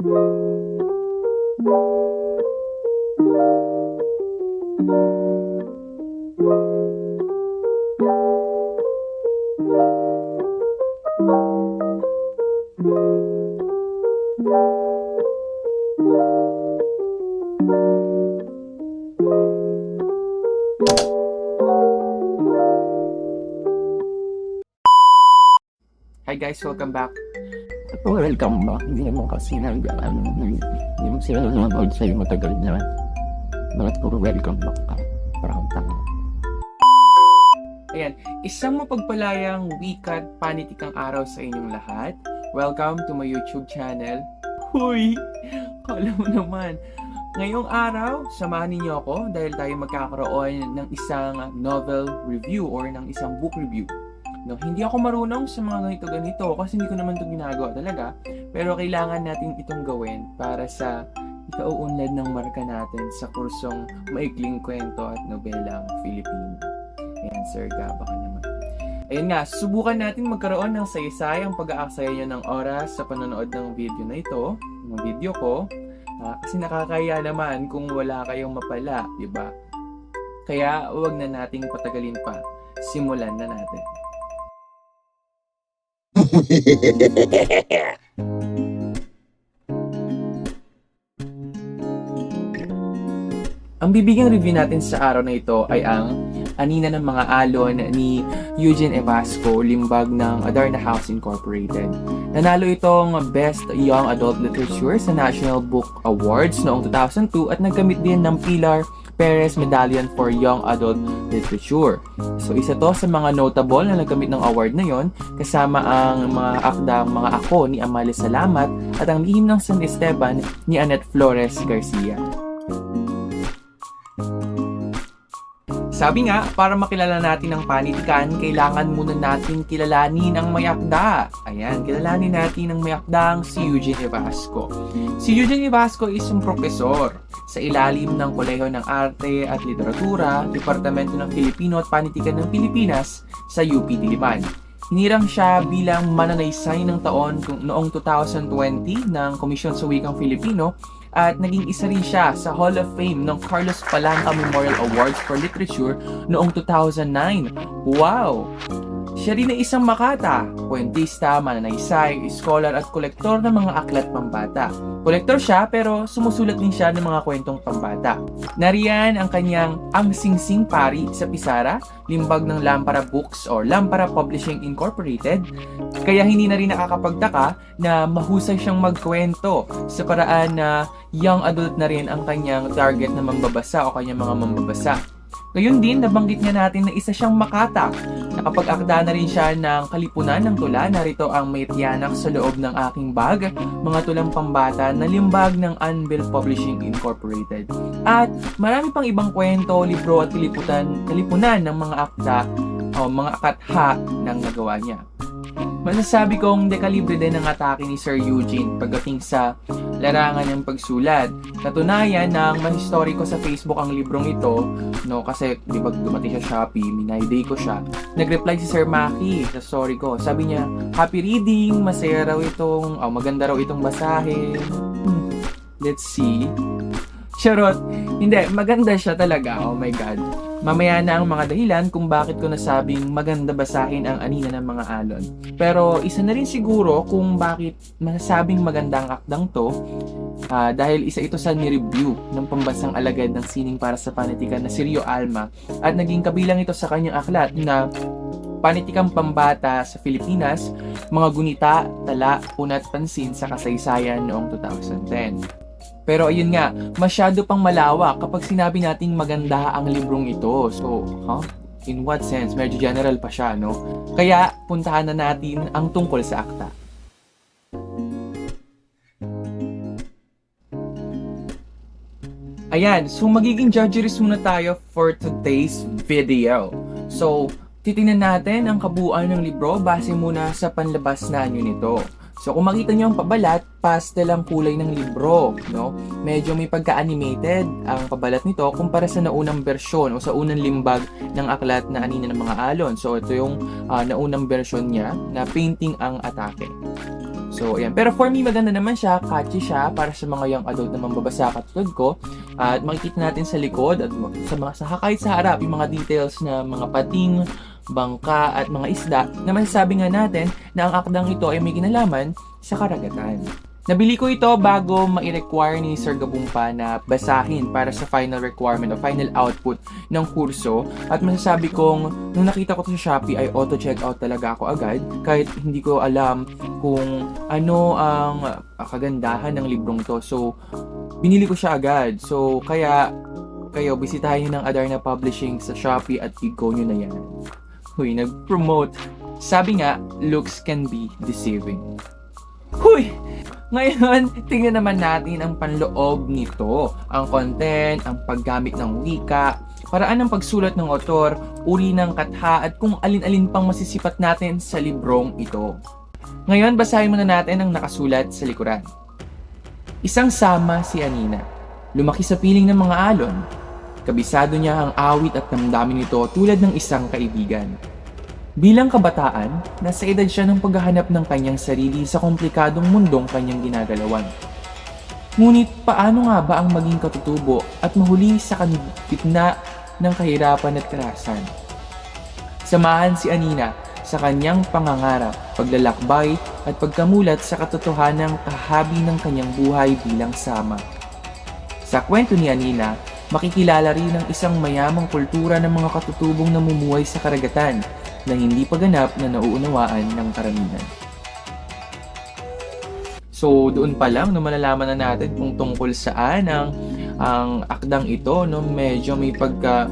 Hi guys, welcome back. Welcome back. Hindi naman kasi ano, hindi mo sila nanonood sa'yo matagal na. Bakit puro welcome back ka? Parang tanga. Ayan, isang mapagpalayang wikat panitikang araw sa inyong lahat. Welcome to my YouTube channel. Huy! Kala mo naman. Ngayong araw, samahan ninyo ako dahil tayo magkakaroon ng isang novel review or ng isang book review. No, hindi ako marunong sa mga ganito-ganito kasi hindi ko naman ito ginagawa talaga. Pero kailangan natin itong gawin para sa ikauunlad ng marka natin sa kursong Maikling Kwento at Nobelang Filipino. Ayan, Sir Gaba ka naman. Ayun nga, subukan natin magkaroon ng saysayang pag-aaksaya nyo ng oras sa panonood ng video na ito, ng video ko. Ah, kasi nakakaya naman kung wala kayong mapala, di ba? Kaya huwag na nating patagalin pa. Simulan na natin. Ang bibigyan review natin sa araw na ito ay ang Anina ng mga alon ni Eugene Evasco, limbag ng Adarna House Incorporated. Nanalo itong Best Young Adult Literature sa National Book Awards noong 2002 at nagkamit din ng Pilar Perez Medallion for Young Adult Literature. So isa to sa mga notable na nagkamit ng award na yon kasama ang mga akdang mga ako ni Amalia Salamat at ang lihim ng San Esteban ni Annette Flores Garcia. Sabi nga, para makilala natin ang panitikan, kailangan muna natin kilalanin ang mayakda. Ayan, kilalanin natin ang mayakdang si Eugene Evasco. Si Eugene Evasco is isang profesor sa ilalim ng Kolehiyo ng Arte at Literatura, Departamento ng Filipino at Panitikan ng Pilipinas sa UP Diliman. Hinirang siya bilang mananaysay ng taon noong 2020 ng Komisyon sa Wikang Filipino at naging isa rin siya sa Hall of Fame ng Carlos Palanca Memorial Awards for Literature noong 2009. Wow! Siya rin ay isang makata, kwentista, mananaysay, scholar at kolektor ng mga aklat pambata. Kolektor siya pero sumusulat din siya ng mga kwentong pambata. Nariyan ang kanyang Ang Singsing Pari sa Pisara, limbag ng Lampara Books or Lampara Publishing Incorporated. Kaya hindi na rin nakakapagtaka na mahusay siyang magkwento sa paraan na young adult na rin ang kanyang target na mambabasa o kanyang mga mambabasa. Ngayon din, nabanggit nga natin na isa siyang makata. Nakapag-akda na rin siya ng kalipunan ng tula. Narito ang may tiyanak sa loob ng aking bag, mga tulang pambata na limbag ng Anvil Publishing Incorporated. At marami pang ibang kwento, libro at kaliputan, kalipunan ng mga akda o mga akatha ng nagawa niya. Masasabi kong dekalibre din ang atake ni Sir Eugene pagdating sa larangan ng pagsulat. Katunayan ng mahistoriko sa Facebook ang librong ito, no, kasi di ba dumating siya Shopee, minayday ko siya. Nag-reply si Sir Maki sa story ko. Sabi niya, happy reading, masaya raw itong, oh, maganda raw itong basahin. Hmm, let's see. Charot. Hindi, maganda siya talaga. Oh my God. Mamaya na ang mga dahilan kung bakit ko nasabing maganda basahin ang anina ng mga alon. Pero isa na rin siguro kung bakit masasabing maganda ang akdang to ah, dahil isa ito sa ni-review ng pambansang alagad ng sining para sa panitikan na si Rio Alma at naging kabilang ito sa kanyang aklat na Panitikang Pambata sa Pilipinas, mga gunita, tala, unat pansin sa kasaysayan noong 2010. Pero ayun nga, masyado pang malawak kapag sinabi nating maganda ang librong ito. So, huh? In what sense? Medyo general pa siya, no? Kaya, puntahan na natin ang tungkol sa akta. Ayan, so magiging judges muna tayo for today's video. So, titingnan natin ang kabuuan ng libro base muna sa panlabas na anyo nito. So kung makita niyo ang pabalat, pastel ang kulay ng libro, no? Medyo may pagka-animated ang pabalat nito kumpara sa naunang bersyon o sa unang limbag ng aklat na Anina ng mga Alon. So ito yung ah, naunang bersyon niya na painting ang atake. So, ayan. Pero for me, maganda naman siya. Catchy siya para sa mga young adult na mambabasa katulad ko. At makikita natin sa likod at sa mga sa kahit sa harap yung mga details na mga pating, bangka at mga isda na masasabi nga natin na ang akdang ito ay may kinalaman sa karagatan. Nabili ko ito bago ma-require ni Sir Gabumpa na basahin para sa final requirement o final output ng kurso at masasabi kong nung nakita ko to sa Shopee ay auto-check out talaga ako agad kahit hindi ko alam kung ano ang ah, kagandahan ng librong to. So, binili ko siya agad. So, kaya kayo, bisitahin ng Adarna Publishing sa Shopee at i-go nyo na yan. Huy, nag-promote. Sabi nga, looks can be deceiving. Huy! Ngayon, tingnan naman natin ang panloob nito. Ang content, ang paggamit ng wika, paraan ng pagsulat ng otor, uri ng katha at kung alin-alin pang masisipat natin sa librong ito. Ngayon, basahin muna natin ang nakasulat sa likuran. Isang sama si Anina. Lumaki sa piling ng mga alon. Kabisado niya ang awit at damdamin nito tulad ng isang kaibigan. Bilang kabataan, nasa edad siya ng paghahanap ng kanyang sarili sa komplikadong mundong kanyang ginagalawan. Ngunit paano nga ba ang maging katutubo at mahuli sa kan- gitna ng kahirapan at karahasan? Samahan si Anina sa kanyang pangangarap, paglalakbay at pagkamulat sa katotohanang kahabi ng kanyang buhay bilang sama. Sa kwento ni Anina, makikilala rin ang isang mayamang kultura ng mga katutubong namumuhay sa karagatan na hindi paganap na nauunawaan ng karamihan. So, doon pa lang, no, malalaman na natin kung tungkol saan ang, ang akdang ito, no, medyo may pagka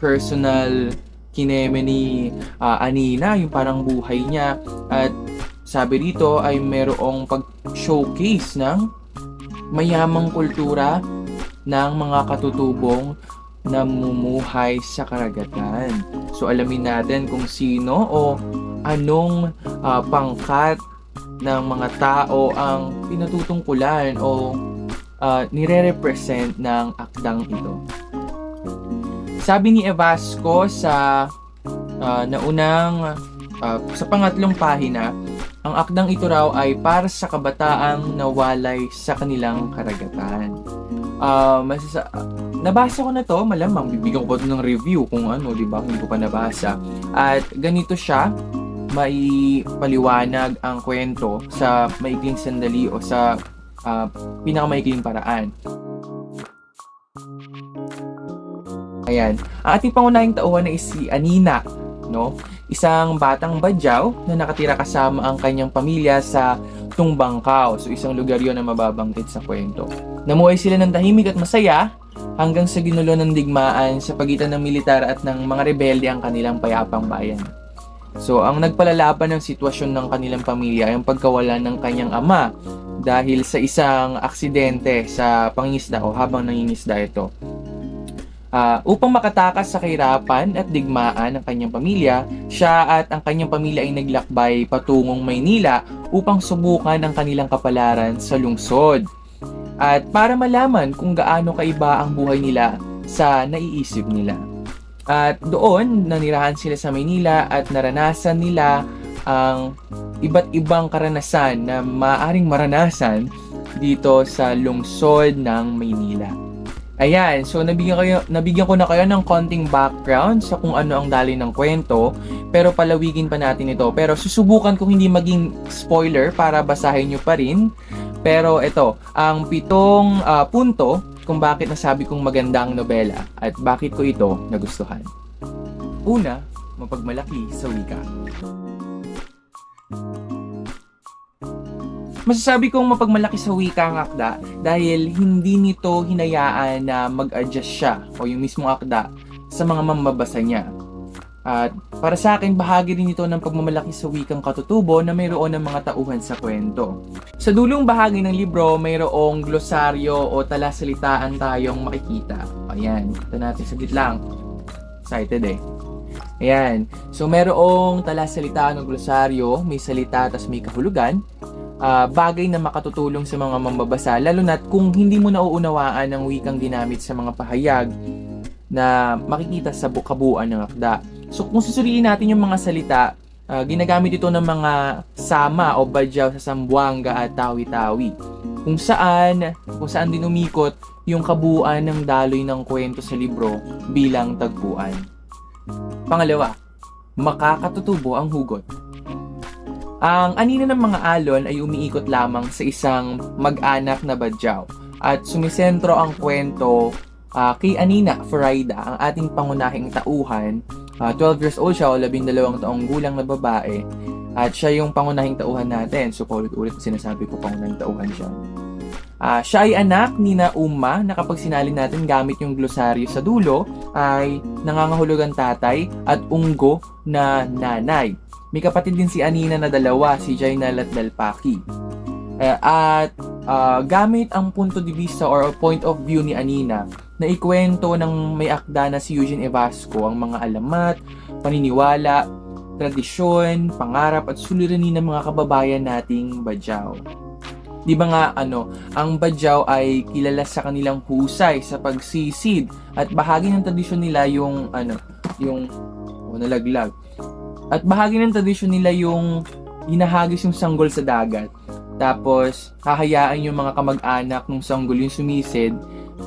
personal kineme ni ah, Anina, yung parang buhay niya. At sabi dito ay merong pag-showcase ng mayamang kultura ng mga katutubong namumuhay sa karagatan. So alamin natin kung sino o anong ah, pangkat ng mga tao ang pinatutungkulan o ah, nire-represent ng akdang ito. Sabi ni Evasco sa ah, naunang ah, sa pangatlong pahina, ang akdang ito raw ay para sa kabataang nawalay sa kanilang karagatan. Ah, masasa- nabasa ko na to, malamang bibigyan ko to ng review kung ano, di ba? Hindi ko pa nabasa. At ganito siya, may paliwanag ang kwento sa maikling sandali o sa ah, pinakamaikling paraan. Ayan. Ang ating pangunahing tauhan ay si Anina, no? Isang batang badyaw na nakatira kasama ang kanyang pamilya sa Tungbangkaw. So isang lugar yon na mababanggit sa kwento. Namuhay sila ng tahimik at masaya hanggang sa ginulo ng digmaan sa pagitan ng militar at ng mga rebelde ang kanilang payapang bayan. So, ang nagpalalaban ng sitwasyon ng kanilang pamilya ay ang pagkawala ng kanyang ama dahil sa isang aksidente sa pangingisda o habang nangingisda ito. Ah, upang makatakas sa kahirapan at digmaan ng kanyang pamilya, siya at ang kanyang pamilya ay naglakbay patungong Maynila upang subukan ang kanilang kapalaran sa lungsod. At para malaman kung gaano kaiba ang buhay nila sa naiisip nila. At doon, nanirahan sila sa Maynila at naranasan nila ang iba't ibang karanasan na maaring maranasan dito sa lungsod ng Maynila. Ayan, so nabigyan, kayo, nabigyan ko na kayo ng konting background sa kung ano ang dali ng kwento, pero palawigin pa natin ito. Pero susubukan kong hindi maging spoiler para basahin nyo pa rin. Pero ito, ang pitong ah, punto kung bakit nasabi kong maganda ang nobela at bakit ko ito nagustuhan. Una, mapagmalaki sa wika. Masasabi kong mapagmalaki sa wika ang akda dahil hindi nito hinayaan na mag-adjust siya o yung mismong akda sa mga mamabasa niya. At para sa akin, bahagi rin ito ng pagmamalaki sa wikang katutubo na mayroon ng mga tauhan sa kwento. Sa dulong bahagi ng libro, mayroong glosaryo o talasalitaan tayong makikita. Ayan, kita natin saglit lang. Excited eh. Ayan. So, mayroong talasalitaan o glosaryo, may salita tas may kahulugan. Ah, bagay na makatutulong sa mga mambabasa, lalo na't kung hindi mo nauunawaan ang wikang ginamit sa mga pahayag na makikita sa bu- kabuuan ng akda. So kung susuriin natin yung mga salita, Ah, ginagamit ito ng mga sama o badyaw sa Sambuanga at Tawi-Tawi. Kung saan, kung saan din umikot yung kabuuan ng daloy ng kwento sa libro bilang tagpuan. Pangalawa, makakatutubo ang hugot. Ang anino ng mga alon ay umiikot lamang sa isang mag-anak na badyaw at sumisentro ang kwento ah, kay Anina Farida, ang ating pangunahing tauhan. Ah, 12 years old siya o 12 taong gulang na babae at siya yung pangunahing tauhan natin. So, paulit-ulit sinasabi ko pangunahing tauhan siya. Ah, siya ay anak ni na Uma na kapag sinalin natin gamit yung glosaryo sa dulo ay nangangahulugang tatay at unggo na nanay. May kapatid din si Anina na dalawa, si Jainal at Dalpaki. Eh, at ah, gamit ang punto de vista or point of view ni Anina na ikwento ng may akda na si Eugene Evasco ang mga alamat, paniniwala, tradisyon, pangarap at suliranin ng mga kababayan nating Badyaw. Di ba nga ano, ang Badyaw ay kilala sa kanilang husay sa pagsisid at bahagi ng tradisyon nila yung ano, yung oh, nalaglag. At bahagi ng tradisyon nila yung hinahagis yung sanggol sa dagat. Tapos, hahayaan yung mga kamag-anak ng sanggol yung sumisid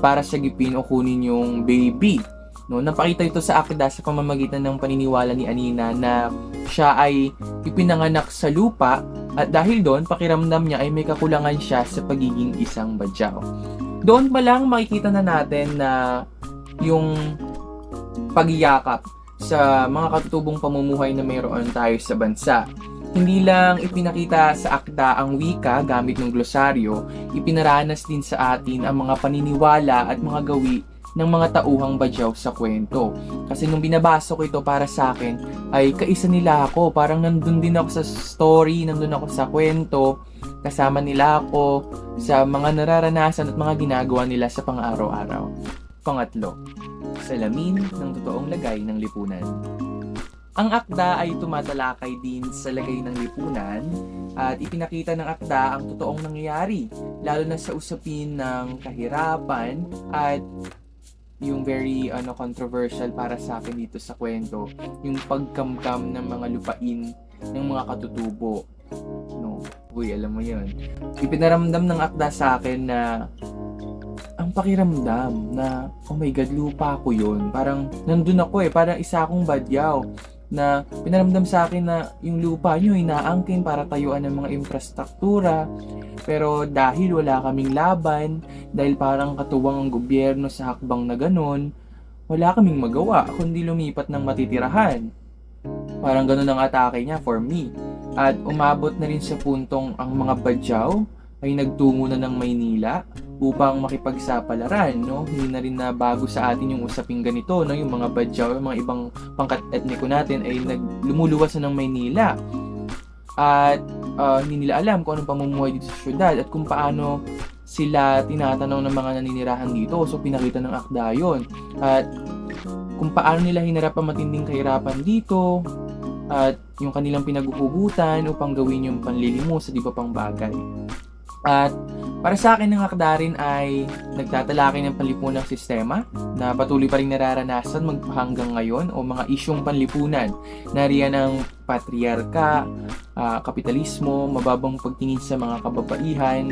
para sagipin o kunin yung baby. No, napakita ito sa akda sa pamamagitan ng paniniwala ni Anina na siya ay ipinanganak sa lupa at dahil doon, pakiramdam niya ay may kakulangan siya sa pagiging isang badyaw. Doon pa lang makikita na natin na yung pagyakap sa mga katutubong pamumuhay na mayroon tayo sa bansa. Hindi lang ipinakita sa akda ang wika gamit ng glosaryo, ipinaranas din sa atin ang mga paniniwala at mga gawi ng mga tauhang badyaw sa kwento. Kasi nung binabasa ko ito para sa akin, ay kaisa nila ako. Parang nandun din ako sa story, nandun ako sa kwento, kasama nila ako sa mga nararanasan at mga ginagawa nila sa pang-araw-araw. Pangatlo, salamin ng totoong lagay ng lipunan. Ang akda ay tumatalakay din sa lagay ng lipunan at ipinakita ng akda ang totoong nangyayari, lalo na sa usapin ng kahirapan at yung very ano controversial para sa akin dito sa kwento, yung pagkamkam ng mga lupain ng mga katutubo. No, uy, alam mo 'yun. Ipinaramdam ng akda sa akin na ang pakiramdam na oh my god, lupa ko 'yun. Parang nandun ako eh, parang isa akong badyaw na pinaramdam sa akin na yung lupa nyo inaangkin para tayuan ng mga infrastruktura. Pero dahil wala kaming laban dahil parang katuwang ang gobyerno sa hakbang na ganun wala kaming magawa kundi lumipat ng matitirahan. Parang ganun ang atake niya for me. At umabot na rin sa puntong ang mga badyaw ay nagtungo na ng Maynila upang makipagsapalaran, no? Hindi na rin na bago sa atin yung usaping ganito, no? Yung mga badyaw, yung mga ibang pangkat etniko natin ay naglumuluwas na ng Maynila. At ah, hindi nila alam kung anong pamumuhay dito sa syudad at kung paano sila tinatanong ng mga naninirahan dito. So, pinakita ng akda yun. At kung paano nila hinarap ang matinding kahirapan dito at yung kanilang pinaguhugutan upang gawin yung panlilimos sa di ba pang bagay. At para sa akin, ang akda rin ay nagtatalakay ng panlipunang sistema na patuloy pa rin nararanasan hanggang ngayon o mga isyong panlipunan. Nariyan ang patriarka, ah, kapitalismo, mababang pagtingin sa mga kababaihan,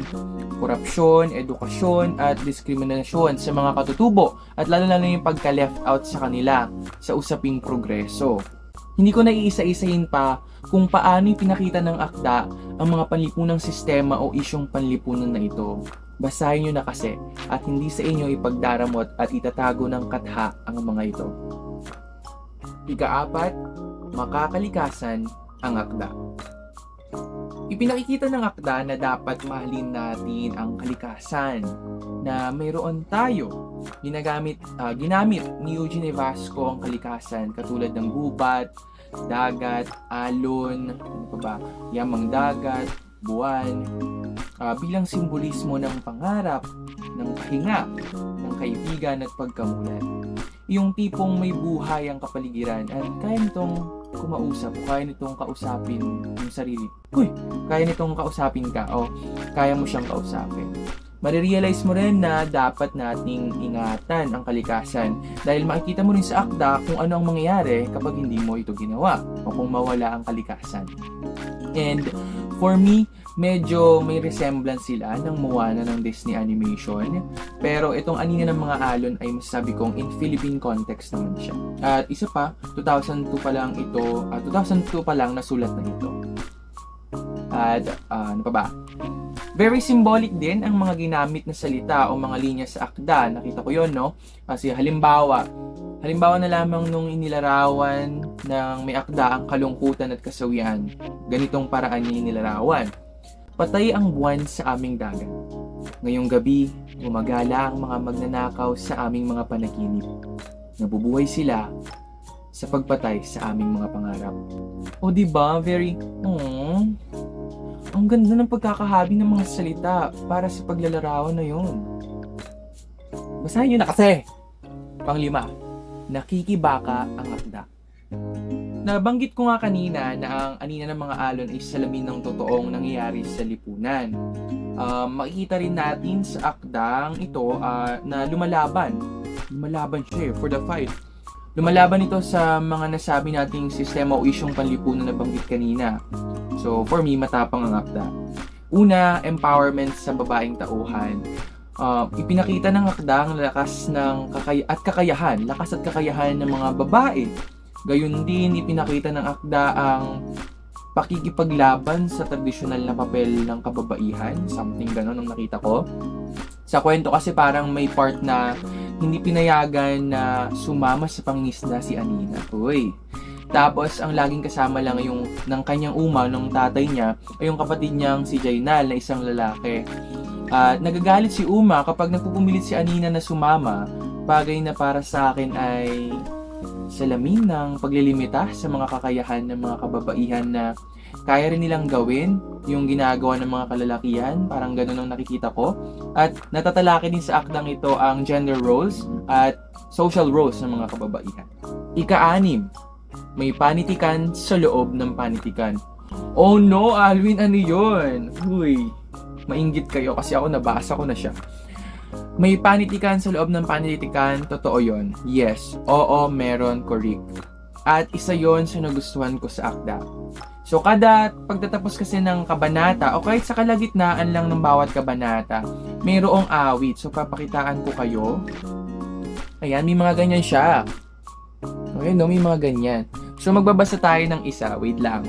korupsyon, edukasyon, at diskriminasyon sa mga katutubo at lalo-lalo yung pagka-left out sa kanila sa usaping progreso. Hindi ko na iisa-isahin pa kung paano pinakita ng akda ang mga panlipunang sistema o isyong panlipunan na ito. Basahin nyo na kasi at hindi sa inyo ipagdaramot at itatago ng katha ang mga ito. Ikaapat, makakalikasan ang akda. Ipinakikita ng akda na dapat mahalin natin ang kalikasan na mayroon tayo. Ginagamit, ah, ginamit ni Eugene Evasco ang kalikasan katulad ng gubat, dagat, alon, ano pa ba, yamang dagat, buwan, ah, bilang simbolismo ng pangarap, ng pahinga, ng kaibigan at pagkamulat. Yung tipong may buhay ang kapaligiran at kaya kumausap o kaya nitong kausapin yung sarili. Uy, kaya nitong kausapin ka o kaya mo siyang kausapin. marirealize mo rin na dapat nating ingatan ang kalikasan dahil makikita mo rin sa akda kung ano ang mangyayari kapag hindi mo ito ginawa o kung mawala ang kalikasan. And for me, medyo may resemblance sila ng Moana ng Disney animation. Pero itong Anina ng mga alon ay masasabi kong in Philippine context naman siya. At isa pa, 2002 pa lang ito, ah, 2002 pa lang nasulat na ito. At ah, ano pa ba? Very symbolic din ang mga ginamit na salita o mga linya sa akda. Nakita ko yon no? Kasi halimbawa, halimbawa na lamang nung inilarawan ng may akda ang kalungkutan at kasawian. Ganitong paraan niya inilarawan. Patay ang buwan sa aming dagat. Ngayong gabi, gumagala ang mga magnanakaw sa aming mga panaginip. Nabubuhay sila sa pagpatay sa aming mga pangarap. O di ba Very, oh, ang ganda ng pagkakahabi ng mga salita para sa paglalarawan na yun. Basahin nyo na kasi. Panglima, nakikibaka ang akda. Nabanggit ko nga kanina na ang anina ng mga alon ay salamin ng totoong nangyayari sa lipunan. Ah, makikita rin natin sa akdang ito ah, na lumalaban. Lumalaban siya eh, for the fight. Lumalaban ito sa mga nasabi nating sistema o isyong panlipunan na banggit kanina. So, for me, matapang ang akda. Una, empowerment sa babaeng tauhan. Uh, ipinakita ng akda ang lakas ng kakay at kakayahan, lakas at kakayahan ng mga babae. Gayun din, ipinakita ng akda ang pakikipaglaban sa tradisyonal na papel ng kababaihan. Something ganon ang nakita ko. Sa kwento kasi parang may part na hindi pinayagan na sumama sa pangingisda si Anina. Uy. Tapos, ang laging kasama lang yung ng kanyang uma, ng tatay niya, ay yung kapatid niyang si Jainal na isang lalaki. At nagagalit si Uma kapag nagpupumilit si Anina na sumama, bagay na para sa akin ay salamin ng paglilimita sa mga kakayahan ng mga kababaihan na kaya rin nilang gawin yung ginagawa ng mga kalalakihan, parang ganun ang nakikita ko. At natatalaki din sa akdang ito ang gender roles at social roles ng mga kababaihan. Ika-anim, may panitikan sa loob ng panitikan. Oh no, Alwin, ano yun? Uy, mainggit kayo kasi ako nabasa ko na siya. May panitikan sa loob ng panitikan, totoo yon. Yes, oo, meron, correct. At isa yon sa nagustuhan ko sa akda. So kada pagtatapos kasi ng kabanata o kahit sa kalagitnaan lang ng bawat kabanata, mayroong awit. So papakitaan ko kayo. Ayan, may mga ganyan siya. Okay, no, may mga ganyan. So magbabasa tayo ng isa. Wait lang.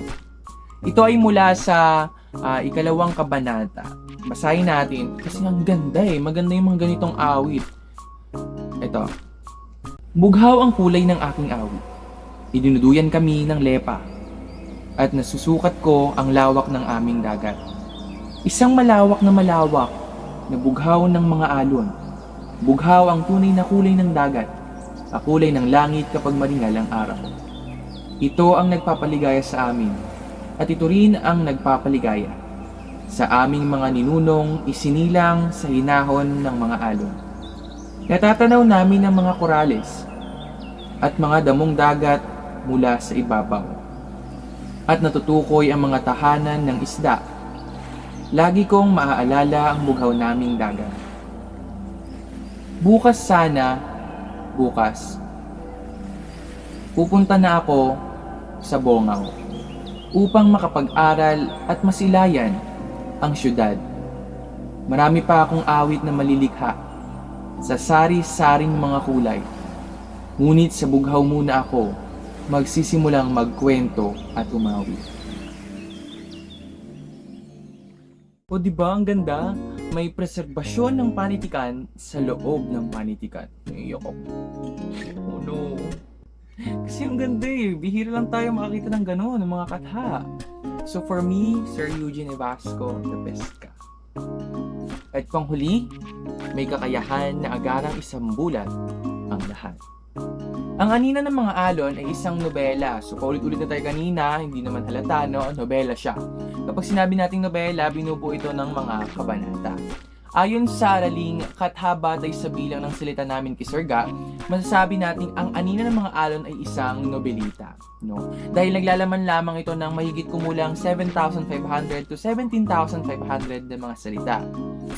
Ito ay mula sa ah, ikalawang kabanata. Basahin natin kasi ang ganda eh. Maganda yung mga ganitong awit. Ito. Bughaw ang kulay ng aking awit. Idinuduyan kami ng lepa at nasusukat ko ang lawak ng aming dagat. Isang malawak na malawak na bughaw ng mga alon. Bughaw ang tunay na kulay ng dagat, ang kulay ng langit kapag maringal ang araw. Ito ang nagpapaligaya sa amin, at ito rin ang nagpapaligaya sa aming mga ninunong isinilang sa hinahon ng mga alon. Natatanaw namin ang mga korales at mga damong dagat mula sa ibabaw at natutukoy ang mga tahanan ng isda. Lagi kong maaalala ang bughaw naming dagat. Bukas sana, bukas, pupunta na ako sa Bongaw upang makapag-aral at masilayan ang syudad. Marami pa akong awit na malilikha sa sari-saring mga kulay. Ngunit sa bughaw muna ako magsisimulang magkwento at umawi. O di ba ang ganda? May preserbasyon ng panitikan sa loob ng panitikan. Naiyak ako. Oh no. Kasi ang ganda eh. Bihira lang tayo makakita ng gano'n, ng mga katha. So for me, Sir Eugene Evasco, the best ka. At panghuli, may kakayahan na agarang isang bulat ang lahat. Ang Anina ng mga Alon ay isang nobela. So, paulit-ulit na tayo kanina, hindi naman halata, no? Nobela siya. Kapag sinabi nating nobela, binubuo ito ng mga kabanata. Ayon sa araling kathabatay sa bilang ng salita namin kay Sir Ga, masasabi natin ang anina ng mga alon ay isang nobelita. No? Dahil naglalaman lamang ito ng mahigit kumulang 7,500 to 17,500 na mga salita.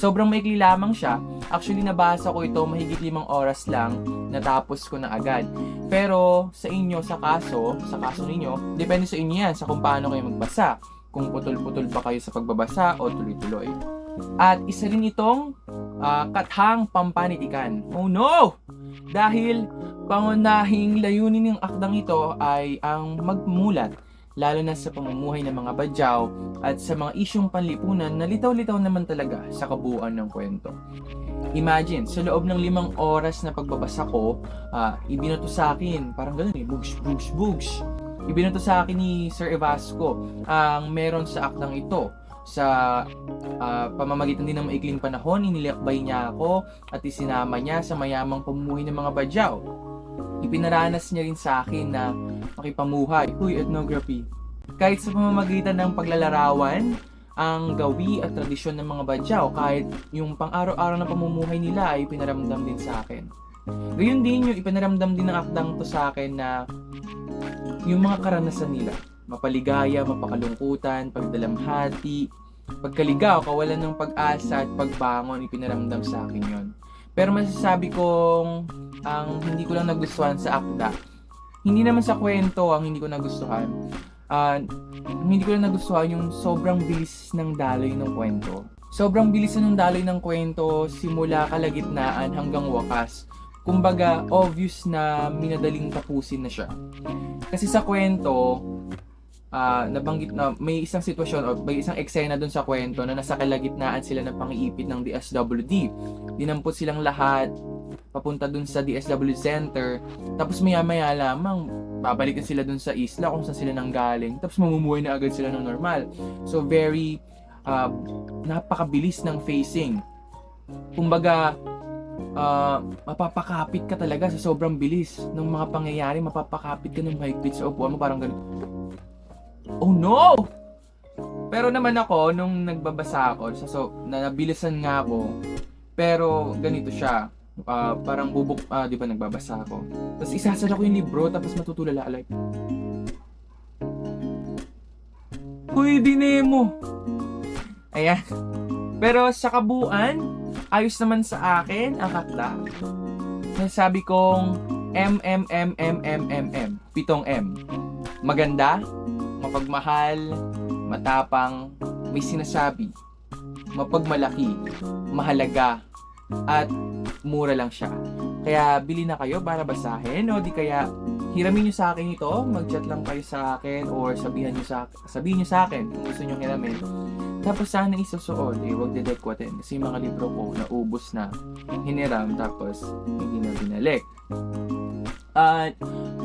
Sobrang maikli lamang siya. Actually, nabasa ko ito mahigit limang oras lang, natapos ko na agad. Pero sa inyo, sa kaso, sa kaso ninyo, depende sa inyo yan sa kung paano kayo magbasa. Kung putol-putol ba kayo sa pagbabasa o tuloy-tuloy. At isa rin itong ah, kathang pampanitikan. Oh no! Dahil pangunahing layunin ng akdang ito ay ang magmulat lalo na sa pamumuhay ng mga badyaw at sa mga isyong panlipunan na litaw-litaw naman talaga sa kabuuan ng kwento. Imagine, sa loob ng limang oras na pagbabasa ko, ah, ibinato sa akin, parang ganun eh, bugs, bugs, bugs. Ibinato sa akin ni Sir Evasco ang meron sa akdang ito sa ah, pamamagitan din ng maikling panahon, inilakbay niya ako at isinama niya sa mayamang pamumuhay ng mga badyaw. Ipinaranas niya rin sa akin na makipamuhay. Uy, ethnography. Kahit sa pamamagitan ng paglalarawan, ang gawi at tradisyon ng mga badyaw, kahit yung pang-araw-araw na pamumuhay nila ay pinaramdam din sa akin. Gayun din yung ipinaramdam din ng akdang to sa akin na yung mga karanasan nila. Mapaligaya, mapakalungkutan, pagdalamhati, pagkaligaw, kawalan ng pag-asa at pagbangon, ipinaramdam sa akin yon. Pero masasabi kong ang hindi ko lang nagustuhan sa akda, hindi naman sa kwento ang hindi ko nagustuhan. Ah, hindi ko lang nagustuhan yung sobrang bilis ng daloy ng kwento. Sobrang bilis ng daloy ng kwento simula kalagitnaan hanggang wakas. Kumbaga, obvious na minadaling tapusin na siya. Kasi sa kwento, ah nabanggit na may isang sitwasyon o may isang eksena doon sa kwento na nasa kalagitnaan sila ng pangiipit ng DSWD. Dinampot silang lahat papunta doon sa DSWD Center. Tapos maya-maya lamang babalikan sila doon sa isla kung saan sila nanggaling. Tapos mamumuhay na agad sila ng normal. So very ah, napakabilis ng facing. Kumbaga, ah, mapapakapit ka talaga sa sobrang bilis ng mga pangyayari. Mapapakapit ka ng mahigpit sa upuan mo. Parang ganun. Oh no! Pero naman ako, nung nagbabasa ako, sa so, na nabilisan nga ako, pero ganito siya. Ah, parang bubuk, ah, di ba nagbabasa ako. Tapos isasara ko yung libro, tapos matutulala like, Uy, dinemo! Ayan. Pero sa kabuuan, ayos naman sa akin ang akda. Nasabi kong M, M, M, M, M, M, M. Pitong M. Maganda, mapagmahal, matapang, may sinasabi, mapagmalaki, mahalaga, at mura lang siya. Kaya bili na kayo para basahin o di kaya hiramin nyo sa akin ito, mag-chat lang kayo sa akin or sabihan nyo sa, sabihin nyo sa akin kung gusto nyo hiramin. Tapos sana isusuot, eh, huwag dedekwatin. Kasi yung mga libro ko, naubos na, hiniram, tapos hindi na binalik. At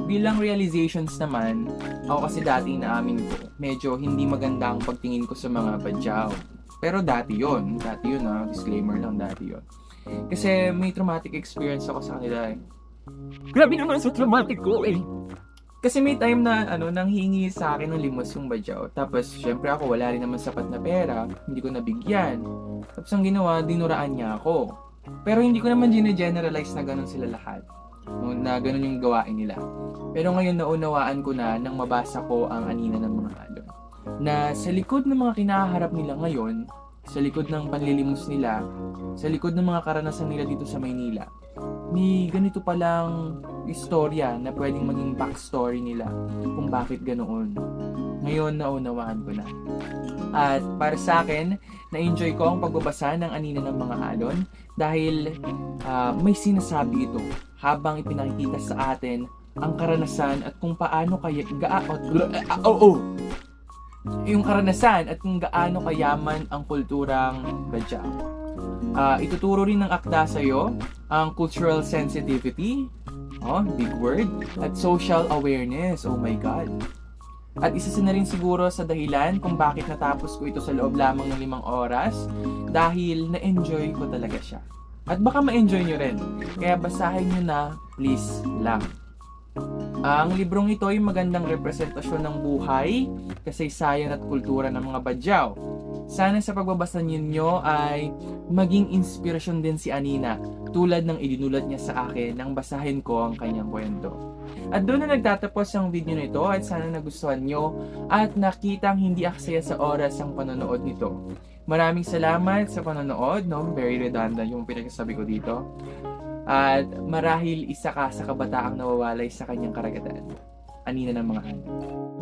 bilang realizations naman, ako kasi dati naamin ko, medyo hindi maganda ang pagtingin ko sa mga badyaw. Pero dati yon dati yun ah, disclaimer lang dati yon Kasi may traumatic experience ako sa kanila eh. Grabe naman sa traumatic ko eh. Kasi may time na ano nang hingi sa akin ng limos yung badyaw. Tapos syempre ako wala rin naman sapat na pera, hindi ko nabigyan. Tapos ang ginawa, dinuraan niya ako. Pero hindi ko naman gine-generalize na ganun sila lahat. Na ganun yung gawain nila. Pero ngayon naunawaan ko na nang mabasa ko ang anina ng mga alon. Na sa likod ng mga kinaharap nila ngayon, sa likod ng panlilimos nila, sa likod ng mga karanasan nila dito sa Maynila, may ganito palang istorya na pwedeng maging backstory nila kung bakit ganoon. Ngayon naunawaan ko na. At para sa akin, na-enjoy ko ang pagbabasa ng anina ng mga alon dahil ah, may sinasabi ito habang ipinakikita sa atin ang karanasan at kung paano kaya gaa ah, oh, oh. yung karanasan at kung gaano kayaman ang kulturang Badyaw. Ah, ituturo rin ng akda sa iyo ang cultural sensitivity, oh, big word, at social awareness. Oh my God. At isa sa na rin siguro sa dahilan kung bakit natapos ko ito sa loob lamang ng limang oras dahil na-enjoy ko talaga siya. At baka ma-enjoy nyo rin. Kaya basahin nyo na, please lang. Ang librong ito ay magandang representasyon ng buhay, kasaysayan at kultura ng mga Badyaw. Sana sa pagbabasa ninyo ay maging inspirasyon din si Anina tulad ng idinulat niya sa akin nang basahin ko ang kanyang kwento. At doon na nagtatapos ang video nito at sana nagustuhan nyo at nakitang hindi aksaya sa oras ang panonood nito. Maraming salamat sa panonood, no? Very redundant yung pinagsasabi ko dito. At marahil isa ka sa kabataang nawawalay sa kanyang karagatan. Anina ng mga anak.